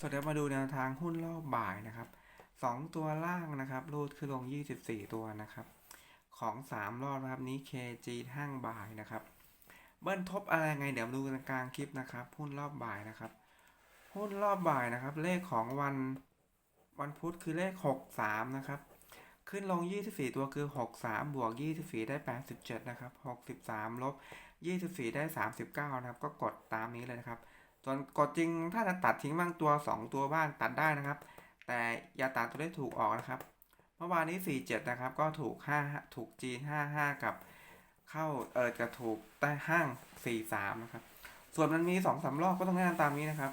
สวัสดีมาดูแนวทางหุ้นรอบบ่ายนะครับสองตัวล่างนะครับรูดขึ้นลง 24 ตัวนะครับ ของ 3 รอบนะครับนี้ KG ห้างบ่ายนะครับ เบิ้ลทบอะไรไงเดี๋ยวมาดูกันกลางคลิปนะครับ หุ้นรอบบ่ายนะครับ หุ้นรอบบ่ายนะครับ เลขของวันวันพุธคือเลข 63 นะครับ ขึ้นลง 24 ตัวคือ 63 บวก 24 ได้ 87 นะครับ 63 ลบ 24 ได้ 39 นะครับ ก็กดตามนี้เลยนะครับ ส่วนกดจริงถ้าจะตัดทิ้งบ้างตัว 2 ตัวบ้างตัดได้นะครับ แต่อย่าตัดตัวเลขถูกออกนะครับ เมื่อวานนี้ 47 นะครับ ก็ถูก 5 ถูกจีน55 กับเข้าเอิดกับถูกใต้ห้าง 43 นะครับ ส่วนมันมี2อสารอบก็ต้องแนะนตามนี้นะครับ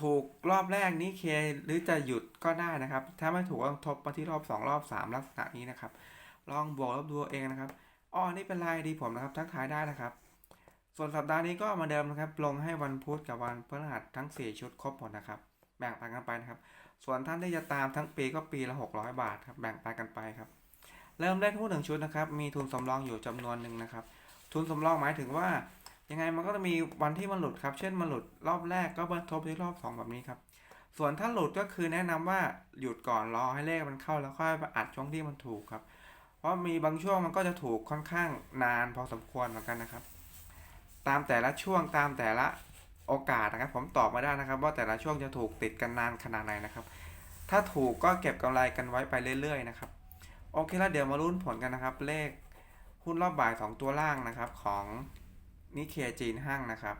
ถูกรอบแรกนี้เคหรือจะหยุดก็ได้นะครับ ถ้าไม่ถูกก็ต้องทบมาที่รอบ 2 รอบ 3 ลักษณะนี้นะครับ ลองบวกลบดูเองนะครับอ้อนี่เป็นลายดีผมนะครับ ทักทายได้นะครับ ส่วนสัปดาห์นี้ก็มาเดิมนะครับ ลงให้วันพุธกับวันพฤหัสทั้ง 4 ชุดครบหมดนะครับ แบ่งปันกันไปนะครับ ส่วนท่านที่จะตามทั้งปีก็ปีละ 600 บาทครับ แบ่งปันกันไปครับ เริ่มเล่นหุ้นหนึ่งชุดนะครับ มีทุนสำรองอยู่จำนวนหนึ่งนะครับ ทุนสำรองหมายถึงว่า ยังไงมันก็จะมีวันที่มันหลุดครับ เช่นมันหลุดรอบแรกก็มาทบที่รอบ 2 แบบนี้ครับ ส่วนถ้าหลุดก็คือแนะนำว่าหยุดก่อนรอให้เลขมันเข้าแล้วค่อยอัดช่วงที่มันถูกครับ เพราะมีบางช่วงมันก็จะถูกค่อนข้างนานพอสมควรเหมือนกันนะครับ ตามแต่ละช่วงตามแต่ละโอกาสนะครับ ผมตอบมาได้นะครับ ว่าแต่ละช่วงจะถูกติดกันนานขนาดไหนนะครับ ถ้าถูกก็เก็บกำไรกันไว้ไปเรื่อยๆนะครับโอเคแล้วเดี๋ยวมาลุ้นผลกันนะครับ เลขหุ้นรอบบ่าย 2 ตัวล่างนะครับ ของนิเคจีนห้างนะครับ